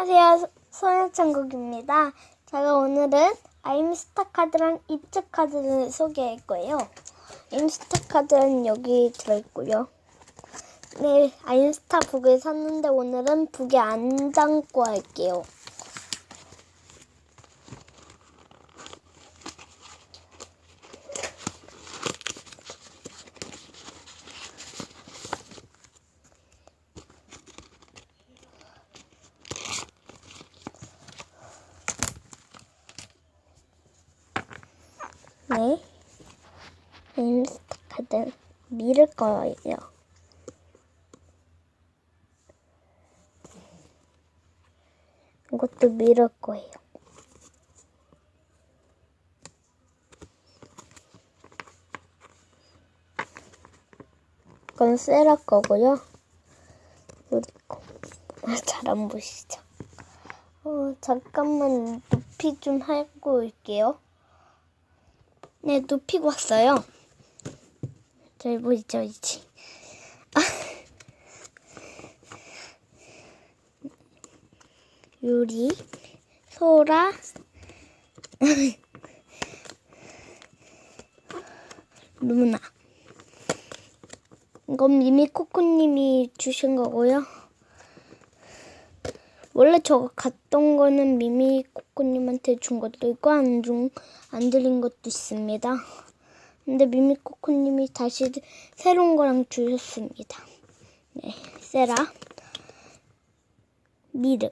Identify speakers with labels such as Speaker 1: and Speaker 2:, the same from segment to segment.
Speaker 1: 안녕하세요. 소녀천국입니다. 제가 오늘은 아임스타 카드랑 입체 카드를 소개할 거예요. 아임스타 카드는 여기 들어있고요. 네, 아임스타 북을 샀는데 오늘은 북에 안 담고 할게요. 네. 아임스타 카드 밀을 거예요. 이것도 밀을 거예요. 이건 세라 거고요. 그리고 잘안 보시죠? 어, 잠깐만 높이 좀 하고 올게요. 네, 높이고 왔어요. 잘 보이죠, 이제. 유리, 소라, 루나. 이건 미미 코코님이 주신 거고요. 원래 저거 갔던 거는 미미 코코님한테 준 것도 있고 안 준, 안 드린 것도 있습니다. 근데 미미 코코님이 다시 새로운 거랑 주셨습니다. 네, 세라, 미르.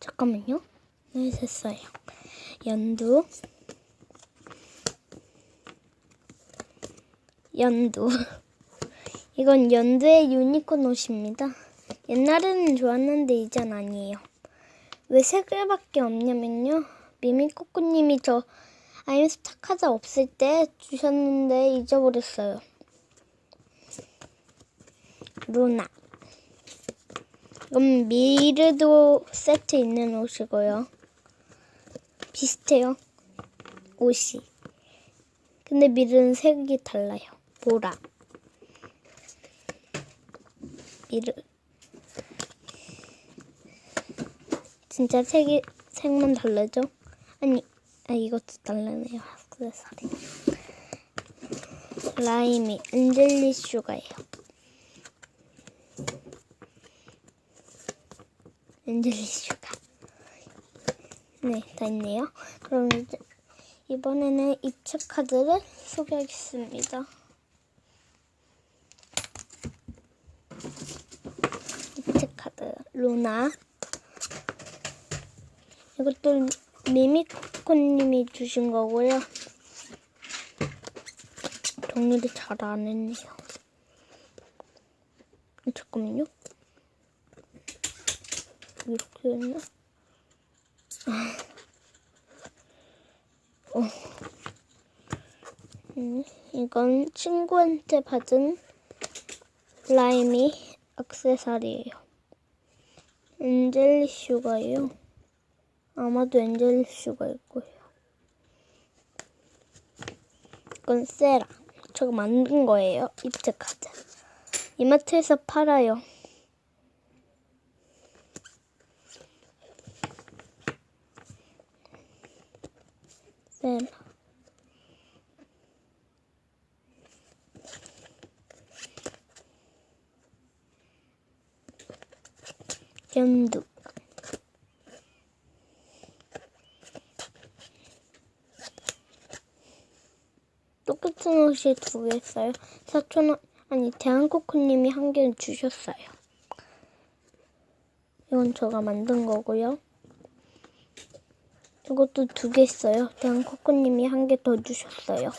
Speaker 1: 잠깐만요. 네, 됐어요. 연두. 연두. 이건 연두의 유니콘 옷입니다. 옛날에는 좋았는데 이젠 아니에요. 왜 세 개밖에 없냐면요. 미미코코님이 저 아임 스타 카드 없을 때 주셨는데 잊어버렸어요. 루나. 이건 미르도 세트 있는 옷이고요. 비슷해요. 옷이. 근데 미르는 색이 달라요. 보라. 미르. 진짜 색이, 색만 다르죠? 아니, 아, 이것도 달라네요. 학세살이. 라임이, 엔젤리 슈가예요. 엔젤리 슈가. 네, 다 있네요. 그럼 이제 이번에는 입체 카드를 소개하겠습니다. 입체 루나. 이것도 미미코코님이 주신 거고요. 정리를 잘 안 했네요. 잠깐만요. 이렇게 했나? 어. 음, 이건 친구한테 받은 라임이 액세서리예요. 엔젤리 슈가예요. 아마도 엔젤리 슈가일 거예요. 이건 세라. 저거 만든 거예요. 입체 카드. 이마트에서 팔아요. 세라. 연두. 똑같은 옷이 두개 있어요. 사촌 아니 대한코코님이 한 개 주셨어요. 이건 제가 만든 거고요. 이것도 두개 있어요. 대한코코님이 한 개 더 주셨어요.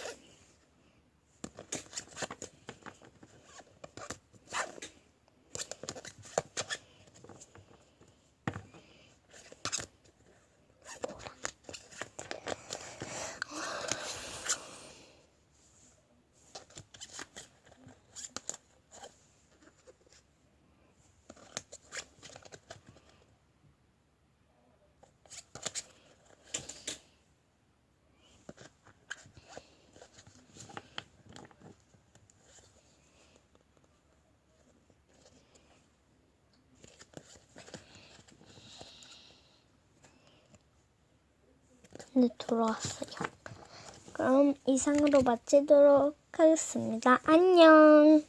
Speaker 1: 네, 돌아왔어요. 그럼 이상으로 마치도록 하겠습니다. 안녕.